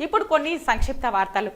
ఇప్పుడు కొన్ని సంక్షిప్త వార్తలు.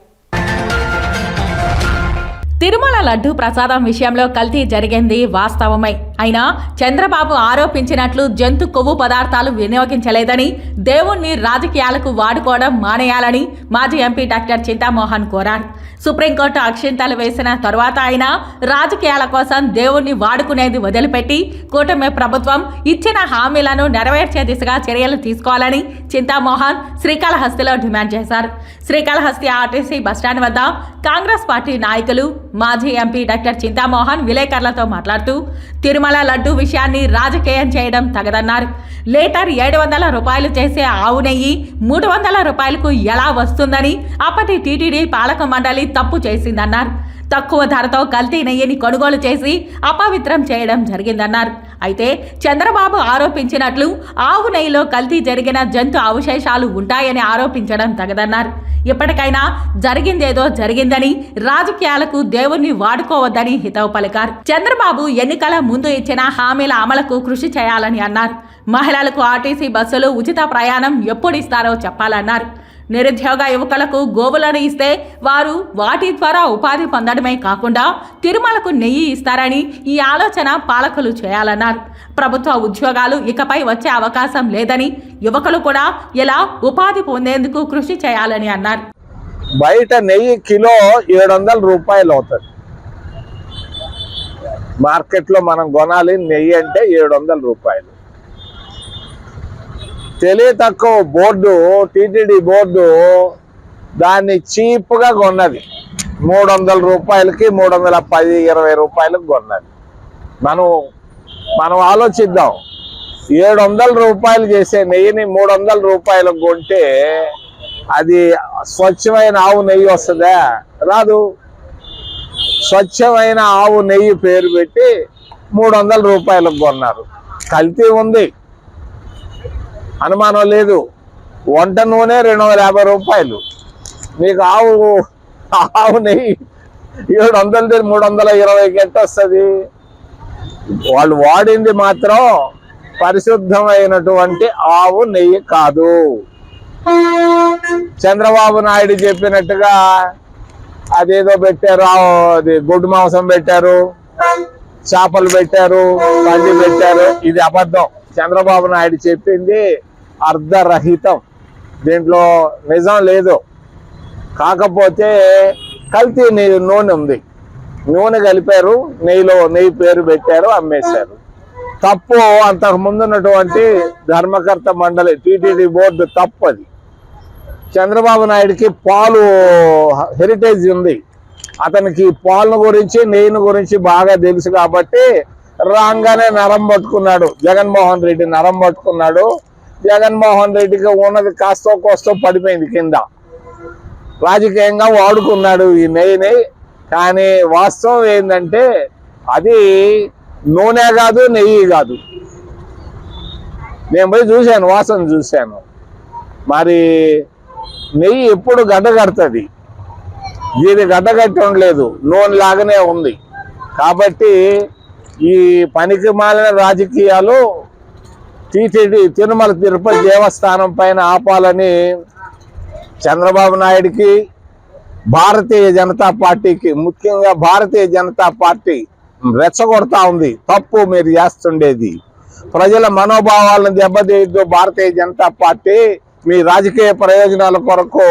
తిరుమల లడ్డు ప్రసాదం విషయంలో కల్తీ జరిగింది వాస్తవమై. అయినా చంద్రబాబు ఆరోపించినట్లు జంతు కొవ్వు పదార్థాలు వినియోగించలేదని దేవుణ్ణి రాజకీయాలకు వాడుకోవడం మానేయాలని మాజీ ఎంపీ డాక్టర్ చింతామోహన్ కోరారు. సుప్రీంకోర్టు అక్షింతలు వేసిన తర్వాత ఆయన రాజకీయాల కోసం దేవుణ్ణి వాడుకునేది వదిలిపెట్టి కూటమి ప్రభుత్వం ఇచ్చిన హామీలను నెరవేర్చే దిశగా చర్యలు తీసుకోవాలని చింతామోహన్ శ్రీకాళహస్తిలో డిమాండ్ చేశారు. శ్రీకాళహస్తి ఆర్టీసీ బస్టాండ్ వద్ద కాంగ్రెస్ పార్టీ నాయకులు మాజీ ఎంపీ డాక్టర్ చింతామోహన్ విలేకరులతో మాట్లాడుతూ తిరుమల లడ్డు విషయాన్ని రాజకీయం చేయడం తగదన్నారు. లీటర్ ఏడు వందల రూపాయలు చేసే ఆవు నెయ్యి మూడు వందల రూపాయలకు ఎలా వస్తుందని అప్పటి టీటీడీ పాలక మండలి తప్పు చేసిందన్నారు. తక్కువ ధరతో కల్తీ నెయ్యిని కొనుగోలు చేసి అపవిత్రం చేయడం జరిగిందన్నారు. అయితే చంద్రబాబు ఆరోపించినట్లు ఆవు నెయ్యిలో కల్తీ జరిగిన జంతు అవశేషాలు ఉంటాయని ఆరోపించడం తగదన్నారు. ఇప్పటికైనా జరిగిందేదో జరిగిందని రాజకీయాలకు దేవుణ్ణి వాడుకోవద్దని హితవు పలికారు. చంద్రబాబు ఎన్నికల ముందు ఇచ్చిన హామీల అమలుకు కృషి చేయాలని అన్నారు. మహిళలకు ఆర్టీసీ బస్సులు ఉచిత ప్రయాణం ఎప్పుడు ఇస్తారో చెప్పాలన్నారు. నిరుద్యోగ యువకులకు గోవులను ఇస్తే వారు వాటి ద్వారా ఉపాధి పొందడమే కాకుండా తిరుమలకు నెయ్యి ఇస్తారని ఈ ఆలోచన పాలకులు చేయాలన్నారు. ప్రభుత్వ ఉద్యోగాలు ఇకపై వచ్చే అవకాశం లేదని యువకులు కూడా ఇలా ఉపాధి పొందేందుకు కృషి చేయాలని అన్నారు. బయట నెయ్యి కిలో ఏడు వందల రూపాయలు అవుతుంది. మార్కెట్లో మనం కొనాలి నెయ్యి అంటే ఏడు వందల రూపాయలు. తెలియ తక్కువ బోర్డు టీటీడీ బోర్డు దాన్ని చీప్గా కొన్నది. మూడు వందల రూపాయలకి మూడు వందల పది ఇరవై రూపాయలకు కొన్నది. మనం మనం ఆలోచిద్దాం. ఏడు వందల రూపాయలు చేసే నెయ్యిని మూడు వందల రూపాయలకు కొంటే అది స్వచ్ఛమైన ఆవు నెయ్యి వస్తుందా? రాదు. స్వచ్ఛమైన ఆవు నెయ్యి పేరు పెట్టి మూడు వందల రూపాయలకు కొన్నారు. కల్తీ ఉంది. అనుమానం లేదు. వంట నూనె రెండు వందల యాభై రూపాయలు. మీకు ఆవు ఆవు నెయ్యి ఏడు వందలది మూడు వందల ఇరవైకి ఎంత వస్తుంది వాళ్ళు వాడింది మాత్రం పరిశుద్ధమైనటువంటి ఆవు నెయ్యి కాదు. చంద్రబాబు నాయుడు చెప్పినట్టుగా అదేదో పెట్టారు ఆ- అది గొడ్డు మాంసం పెట్టారు చేపలు పెట్టారు పంది పెట్టారు. ఇది అబద్ధం. చంద్రబాబు నాయుడు చెప్పింది అర్ధరహితం. దీంట్లో నిజం లేదు. కాకపోతే కల్తీ నెయ్యి నూనె ఉంది. నూనె కలిపారు నెయ్యిలో నెయ్యి పేరు పెట్టారు అమ్మేశారు. తప్పు అంతకు ముందున్నటువంటి ధర్మకర్త మండలి టీటీడీ బోర్డు తప్పు అది. చంద్రబాబు నాయుడుకి పాలు హెరిటేజ్ ఉంది. అతనికి పాలను గురించి నెయ్యిని గురించి బాగా తెలుసు కాబట్టి రాగానే నరం పట్టుకున్నాడు. జగన్మోహన్ రెడ్డి నరం పట్టుకున్నాడు. జగన్మోహన్ రెడ్డికి ఉన్నది కాస్తో కోస్తో పడిపోయింది కింద. రాజకీయంగా వాడుకున్నాడు ఈ నెయ్యిని కానీ వాస్తవం ఏంటంటే అది నూనె కాదు నెయ్యి కాదు. నేను పోయి చూశాను వాసన చూశాను. మరి నెయ్యి ఎప్పుడు గడ్డ కడుతుంది? దీని గడ్డ కట్టి ఉండలేదు నూనె లాగానే ఉంది. కాబట్టి ఈ పనికి మాలిన రాజకీయాలు టీటీడీ తిరుమల తిరుపతి దేవస్థానం పైన ఆపాలని చంద్రబాబు నాయుడికి భారతీయ జనతా పార్టీకి ముఖ్యంగా భారతీయ జనతా పార్టీ రెచ్చగొడతా ఉంది తప్పు మీరు చేస్తుండేది. ప్రజల మనోభావాలను దెబ్బతీయద్దు భారతీయ జనతా పార్టీ మీ రాజకీయ ప్రయోజనాల కొరకు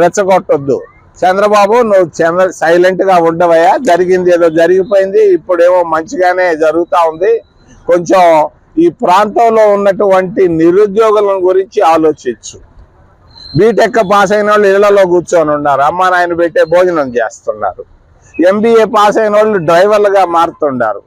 రెచ్చగొట్టద్దు. చంద్రబాబు నువ్వు చంద్ర సైలెంట్గా ఉండవయ్యా జరిగింది ఏదో జరిగిపోయింది ఇప్పుడేమో మంచిగానే జరుగుతూ ఉంది. కొంచెం ఈ ప్రాంతంలో ఉన్నటువంటి నిరుద్యోగుల గురించి ఆలోచించు. బీటెక్ పాస్ అయిన వాళ్ళు ఇళ్ళలో కూర్చొని ఉన్నారు. అమ్మ నాయన పెట్టే భోజనం చేస్తున్నారు. ఎంబీఏ పాస్ అయిన వాళ్ళు డ్రైవర్లుగా మారుతున్నారు